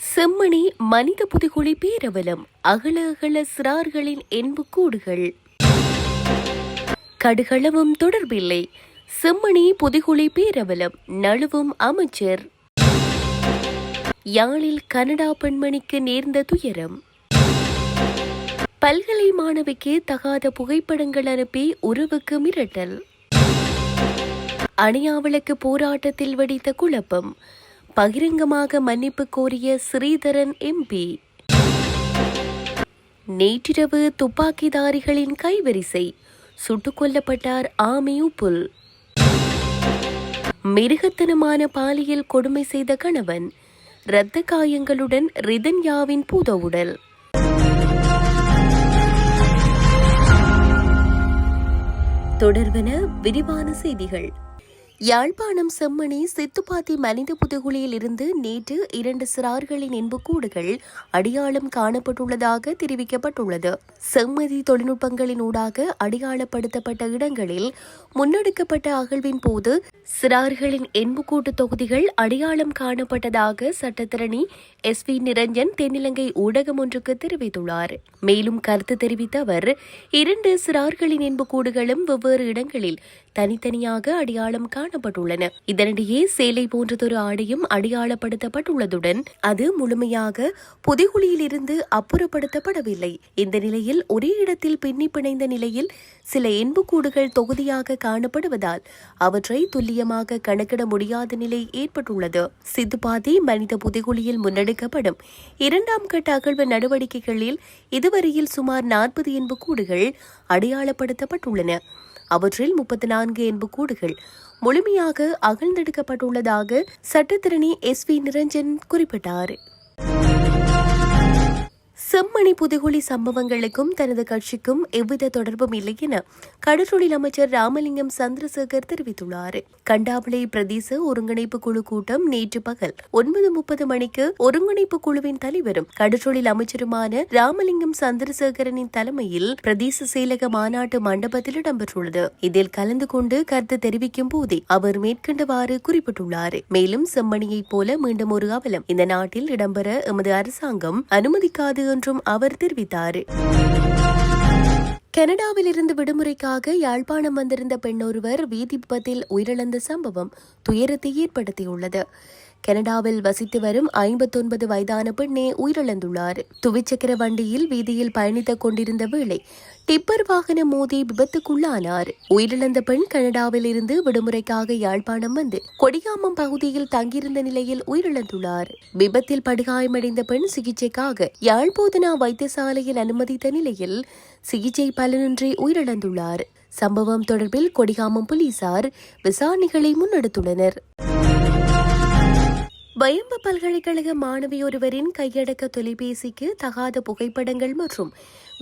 செம்மணி மனித புதுகுழி பேரவலம் அகல அகல சிறார்களின் என்பு கூடுகள். கடுகளவும் தொடர்பில்லை. செம்மணி புதுகுழி பேரவலம் நழுவும் அமைச்சர். யாழில் கனடா பெண்மணிக்கு நேர்ந்த துயரம். பல்கலை மாணவிக்கு தகாத புகைப்படங்கள் அனுப்பி உறவுக்கு மிரட்டல். அணியாவளுக்கு போராட்டத்தில் வெடித்த குழப்பம். பகிரங்கமாக மன்னிப்பு கோரிய ஸ்ரீதரன் எம்பி நேற்றிரவு துப்பாக்கிதாரிகளின் கைவரிசை சுட்டுக் கொல்லப்பட்டார் ஆமியூபுல் மிருகத்தனமான பாலியல் கொடுமை செய்த கணவன் இரத்த காயங்களுடன் ரிதன்யாவின் பூத உடல். தொடர்வன விரிவான செய்திகள். யாழ்ப்பாணம் செம்மணி சித்துப்பாத்தி மனித புதுகுழியில் இருந்து நேற்று இரண்டு சிறார்களின் என்புக்கூடுகள் அடையாளம் காணப்பட்டுள்ளதாக தெரிவிக்கப்பட்டுள்ளது. செம்மதி தொழில்நுட்பங்களின் ஊடாக அடையாளப்படுத்தப்பட்ட இடங்களில் முன்னெடுக்கப்பட்ட அகழ்வின் போது சிறார்களின் என்புக்கூட்டு தொகுதிகள் அடையாளம் காணப்பட்டதாக சட்டத்திரணி எஸ் வி நிரஞ்சன் தென்னிலங்கை ஊடகம் ஒன்றுக்கு தெரிவித்துள்ளார். மேலும் கருத்து தெரிவித்த அவர் இரண்டு சிறார்களின் என்புக்கூடுகளும் வெவ்வேறு இடங்களில் தனித்தனியாக அடையாளம் காணப்பட்டுள்ளன. இதனிடையே சேலை போன்றதொரு ஆடையும் அடையாளப்படுத்தப்பட்டுள்ளதுடன் அது முழுமையாக புதைகுழியிலிருந்து அப்புறப்படுத்தப்படவில்லை. இந்த நிலையில் ஒரே இடத்தில் பின்னி பிணைந்த நிலையில் சில இன்புக்கூடுகள் தொகுதியாக காணப்படுவதால் அவற்றை துல்லியமாக கணக்கிட முடியாத நிலை ஏற்பட்டுள்ளது. சித்துபாதி மனித புதைகுழியில் எடுக்கப்படும் இரண்டாம் கட்ட அகழ்வு நடவடிக்கைகளில் இதுவரையில் சுமார் நாற்பது என்பு கூடுகள் அடையாளப்படுத்தப்பட்டுள்ளன. அவற்றில் முப்பத்தி நான்கு எண்புக்கூடுகள் முழுமையாக அகழ்ந்தெடுக்கப்பட்டுள்ளதாக சட்டத்திரணி எஸ் வி நிரஞ்சன் குறிப்பிட்டார். செம்மணி புதுகுழி சம்பவங்களுக்கும் தனது கட்சிக்கும் எவ்வித தொடர்பும் இல்லை என கடற்றொழில் அமைச்சர் ராமலிங்கம் சந்திரசேகர் தெரிவித்துள்ளார். கண்டாவளை பிரதேச ஒருங்கிணைப்பு குழு கூட்டம் நேற்று பகல் ஒன்பது முப்பது மணிக்கு ஒருங்கிணைப்பு குழுவின் தலைவரும் கடற்றொழில் அமைச்சருமான ராமலிங்கம் சந்திரசேகரனின் தலைமையில் பிரதேச செயலக மாநாட்டு மண்டபத்தில் இடம்பெற்றுள்ளது. இதில் கலந்து கொண்டு கருத்து தெரிவிக்கும் போதே அவர் மேற்கண்டவாறு குறிப்பிட்டுள்ளார். மேலும் செம்மணியைப் போல மீண்டும் ஒரு அவலம் இந்த நாட்டில் இடம்பெற எமது அரசாங்கம் அனுமதிக்காது என்றும் அவர் தெரிவித்தார். கனடாவிலிருந்து விடுமுறைக்காக யாழ்ப்பாணம் வந்திருந்த பெண்ணொருவர் வீதி விபத்தில் உயிரிழந்த சம்பவம் துயரத்தை ஏற்படுத்தியுள்ளது. கனடாவில் வசித்து வரும் ஐம்பத்தொன்பது வயதான பெண்ணே உயிரிழந்துள்ளார். துவிச்சக்கர வண்டியில் வீதியில் பயணித்துக் கொண்டிருந்த வேளை டிப்பர் வாகனம் மோதி விபத்துக்குள்ளானார். உயிரிழந்த பெண் கனடாவில் இருந்து விடுமுறைக்காக யாழ்ப்பாணம் வந்து கொடியாமம் பகுதியில் தங்கியிருந்த நிலையில் உயிரிழந்துள்ளார். விபத்தில் படுகாயமடைந்த பெண் சிகிச்சைக்காக யாழ்போதனா வைத்தியசாலையில் அனுமதித்த நிலையில் சிகிச்சை பலனின்றி உயிரிழந்துள்ளார். சம்பவம் தொடர்பில் கொடிகாமம் போலீசார் விசாரணைகளை முன்னெடுத்துள்ளனர். வயம்பு பல்கலைக்கழக மாணவி ஒருவரின் கையடக்க தொலைபேசிக்கு தகாத புகைப்படங்கள் மற்றும்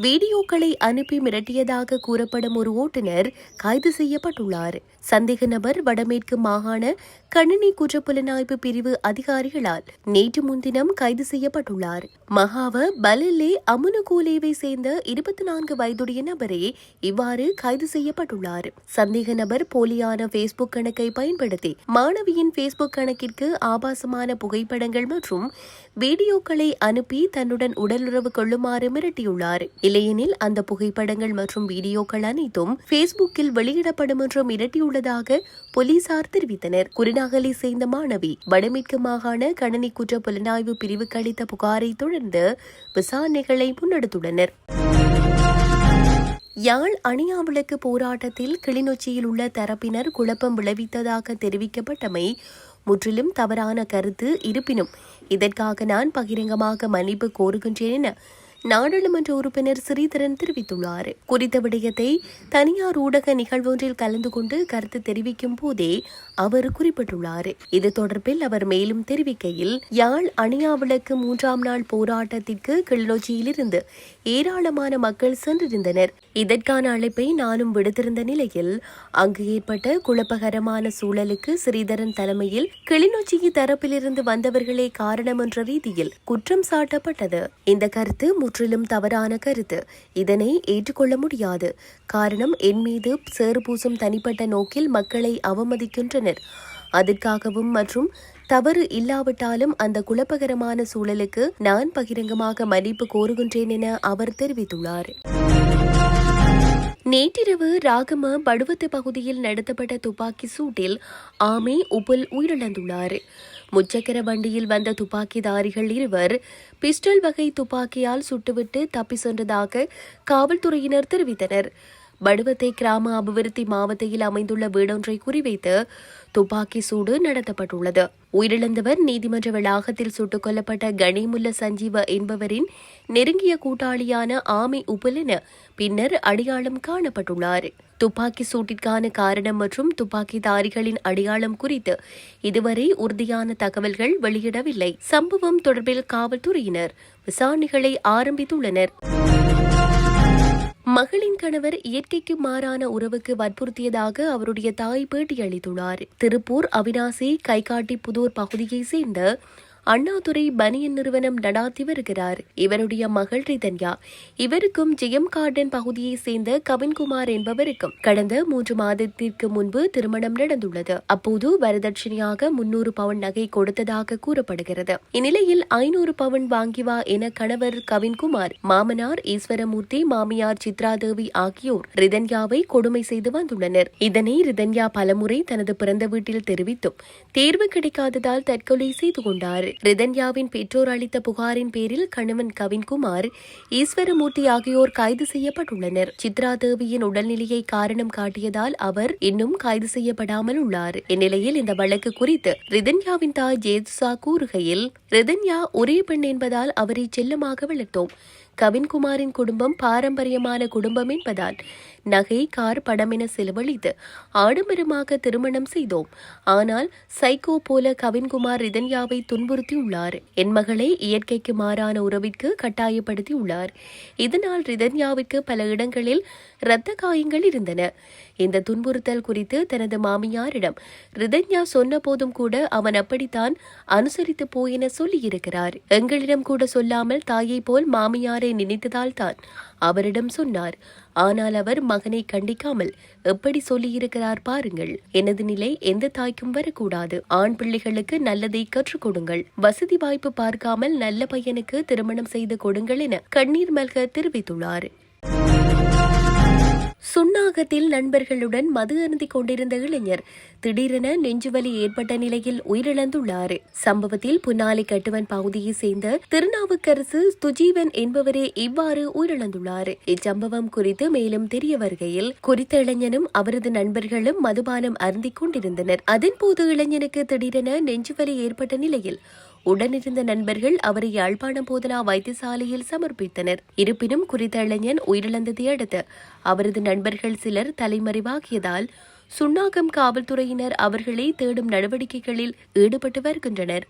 வீடியோக்களை அனுப்பி மிரட்டியதாக கூறப்படும் ஒரு ஓட்டுநர் கைது செய்யப்பட்டுள்ளார். சந்தேக நபர் வடமேற்கு மாகாண கணினி குற்றப்புலனாய்வு பிரிவு அதிகாரிகளால் நேற்று முன்தினம் கைது செய்யப்பட்டுள்ளார். மகாவ பலல்லே அமுனுகூலேவை சேர்ந்த இருபத்தி நான்கு வயதுடைய நபரே இவ்வாறு கைது செய்யப்பட்டுள்ளார். சந்தேக நபர் போலியான பேஸ்புக் கணக்கை பயன்படுத்தி மாணவியின் பேஸ்புக் கணக்கிற்கு ஆபாசமான புகைப்படங்கள் மற்றும் வீடியோக்களை அனுப்பி தன்னுடன் உடலுறவு கொள்ளுமாறு மிரட்டியுள்ளார். இல்லையெனில் அந்த புகைப்படங்கள் மற்றும் வீடியோக்கள் அனைத்தும் பேஸ்புக்கில் வெளியிடப்படும் என்றும் மிரட்டியுள்ளதாக போலீசார் தெரிவித்தனர். குருநாகலை சேர்ந்த மாணவி வடமேற்கு மாகாண கணனி குற்ற புலனாய்வு பிரிவுக்கு அளித்த புகாரை தொடர்ந்து விசாரணைகளை முன்னெடுத்துள்ளனர். யாழ் அணியாவிளக்கு போராட்டத்தில் கிளிநொச்சியில் உள்ள தரப்பினர் குழப்பம் விளைவித்ததாக தெரிவிக்கப்பட்டமை முற்றிலும் தவறான கருத்து இருப்பினும் இதற்காக நான் பகிரங்கமாக மன்னிப்பு கோருகின்றேன் என நாடாளுமன்ற உறுப்பினர் ஸ்ரீதரன் தெரிவித்துள்ளார். குறித்த விடயத்தை தனியார் ஊடக நிகழ்வொன்றில் கலந்து கொண்டு கருத்து தெரிவிக்கும் போதே அவர் குறிப்பிட்டுள்ளார். இது தொடர்பில் அவர் மேலும் தெரிவிக்கையில் யாழ் அணியாவிளக்கு மூன்றாம் நாள் போராட்டத்திற்கு கிளிநொச்சியிலிருந்து ஏராளமான மக்கள் சென்றிருந்தனர். இதற்கான அழைப்பை நானும் விடுத்திருந்த நிலையில் அங்கு ஏற்பட்ட குழப்பகரமான சூழலுக்கு ஸ்ரீதரன் தலைமையில் கிளிநொச்சிக்கு தரப்பிலிருந்து வந்தவர்களே காரணம் என்ற ரீதியில் குற்றம் சாட்டப்பட்டது. இந்த கருத்து முற்றிலும் தவறான கருத்து. இதனை ஏற்றுக்கொள்ள முடியாது. காரணம் என் மீது சேறு பூசும் தனிப்பட்ட நோக்கில் மக்களை அவமதிக்கின்றனர். அதற்காகவும் மற்றும் தவறு இல்லாவிட்டாலும் அந்த குழப்பகரமான சூழலுக்கு நான் பகிரங்கமாக மன்னிப்பு கோருகின்றேன் என அவர் தெரிவித்துள்ளார். நேற்றிரவு ராகம படுவத்து பகுதியில் நடத்தப்பட்ட துப்பாக்கி சூட்டில் ஆமே உபுல் உயிரிழந்துள்ளார். முச்சக்கர வண்டியில் வந்த துப்பாக்கிதாரிகள் இருவர் பிஸ்டல் வகை துப்பாக்கியால் சுட்டுவிட்டு தப்பி சென்றதாக காவல்துறையினர் தெரிவித்தனர். படுவத்தை கிராம அபிவிருத்தி மாவட்டத்தில் அமைந்துள்ள வீடொன்றை குறிவைத்து துப்பாக்கி சூடு நடத்தப்பட்டுள்ளது. உயிரிழந்தவர் நீதிமன்ற வளாகத்தில் சுட்டுக் கொல்லப்பட்ட கனிமுல்ல சஞ்சீவ என்பவரின் நெருங்கிய கூட்டாளியான ஆமி உப்புல் பின்னர் அடையாளம் காணப்பட்டுள்ளார். துப்பாக்கி சூட்டிற்கான காரணம் மற்றும் துப்பாக்கிதாரிகளின் அடையாளம் குறித்து இதுவரை உறுதியான தகவல்கள் வெளியிடவில்லை. சம்பவம் தொடர்பில் காவல்துறையினர் விசாரணைகளை ஆரம்பித்துள்ளனர். மகளின் கணவர் இயற்கைக்கு மாறான உறவுக்கு வற்புறுத்தியதாக அவருடைய தாய் பேட்டியளித்துள்ளார். திருப்பூர் அவினாசி கைகாட்டி புதூர் பகுதியைச் சேர்ந்த அண்ணாதுரை பனியன் நிறுவனம் நடாத்தி வருகிறார். இவருடைய மகள் ரிதன்யா. இவருக்கும் ஜெயம் கார்டன் பகுதியைச் சேர்ந்த கவின்குமார் என்பவருக்கும் கடந்த மூன்று மாதத்திற்கு முன்பு திருமணம் நடந்துள்ளது. அப்போது வரதட்சணையாக முன்னூறு பவுன் நகை கொடுத்ததாக கூறப்படுகிறது. இந்நிலையில் ஐநூறு பவுன் வாங்கி வா என கணவர் கவின்குமார் மாமனார் ஈஸ்வரமூர்த்தி மாமியார் சித்ராதேவி ஆகியோர் ரிதன்யாவை கொடுமை செய்து வந்துள்ளனர். இதனை ரிதன்யா பலமுறை தனது பிறந்த வீட்டில் தெரிவித்தும் தேர்வு கிடைக்காததால் தற்கொலை செய்து கொண்டார். ரிதன்யாவின் பெற்றோர் அளித்த புகாரின் பேரில் கணவன் கவின்குமார் ஈஸ்வரமூர்த்தி ஆகியோர் கைது செய்யப்பட்டுள்ளனர். சித்ரா தேவியின் உடல்நிலையை காரணம் காட்டியதால் அவர் இன்னும் கைது செய்யப்படாமல் உள்ளார். இந்நிலையில் இந்த வழக்கு குறித்து ரிதன்யாவின் தாய் ஜேதுசா கூறுகையில் ரிதன்யா ஒரே பெண் என்பதால் அவரை செல்லமாக வளர்த்தோம். கவின்குமாரின் குடும்பம் பாரம்பரியமான குடும்பம் என்பதால் நகை கார் படம் என செலவழித்து ஆடம்பரமாக திருமணம் செய்தோம். ஆனால் சைக்கோ போல கவின்குமார் ரிதன்யாவை துன்புறுத்தியுள்ளார் என் மகளை இயற்கைக்கு மாறான உறவிற்கு கட்டாயப்படுத்தி உள்ளார் இதனால் ரிதன்யாவிற்கு பல இடங்களில் இரத்த காயங்கள் இருந்தன. இந்த துன்புறுத்தல் குறித்து தனது மாமியாரிடம் ரிதன்யா சொன்ன போதும் கூட அவன் அப்படித்தான் அனுசரித்து போயென சொல்லியிருக்கிறார். எங்களிடம் கூட சொல்லாமல் தாயை போல் மாமியாரை நினைத்ததால் தான் அவரிடம் சொன்னார். ஆனால் அவர் மகனை கண்டிக்காமல் எப்படி சொல்லியிருக்கிறார் பாருங்கள். எனது நிலை எந்த தாய்க்கும் வரக்கூடாது. ஆண் பிள்ளைகளுக்கு நல்லதை கற்றுக் கொடுங்கள். வசதி வாய்ப்பு பார்க்காமல் நல்ல பையனுக்கு திருமணம் செய்து கொடுங்கள் என கண்ணீர் மல்க தெரிவித்துள்ளார். சுன்னாகத்தில் நண்பர்களுடன் மது அருந்திக் கொண்டிருந்த இளைஞர் திடீரென நெஞ்சுவலி ஏற்பட்ட நிலையில் உயிரிழந்துள்ளார். சம்பவத்தில் புன்னாலை கட்டுவன் பகுதியை சேர்ந்த திருநாவுக்கரசு துஜீவன் என்பவரே இவ்வாறு உயிரிழந்துள்ளார். இச்சம்பவம் குறித்து மேலும் தெரிய வருகையில் குறித்த இளைஞனும் அவரது நண்பர்களும் மதுபானம் அருந்திக் கொண்டிருந்தனர். அதன்போது இளைஞனுக்கு திடீரென நெஞ்சுவலி ஏற்பட்ட நிலையில் உடனிருந்த நண்பர்கள் அவரை யாழ்ப்பாணம் போதனா வைத்தியசாலையில் சமர்ப்பித்தனர். இருப்பினும் குறித்த இளைஞன் உயிரிழந்ததை அடுத்து அவரது நண்பர்கள் சிலர் தலைமறைவாகியதால் சுன்னாகம் காவல்துறையினர் அவர்களை தேடும் நடவடிக்கைகளில் ஈடுபட்டு வருகின்றனர்.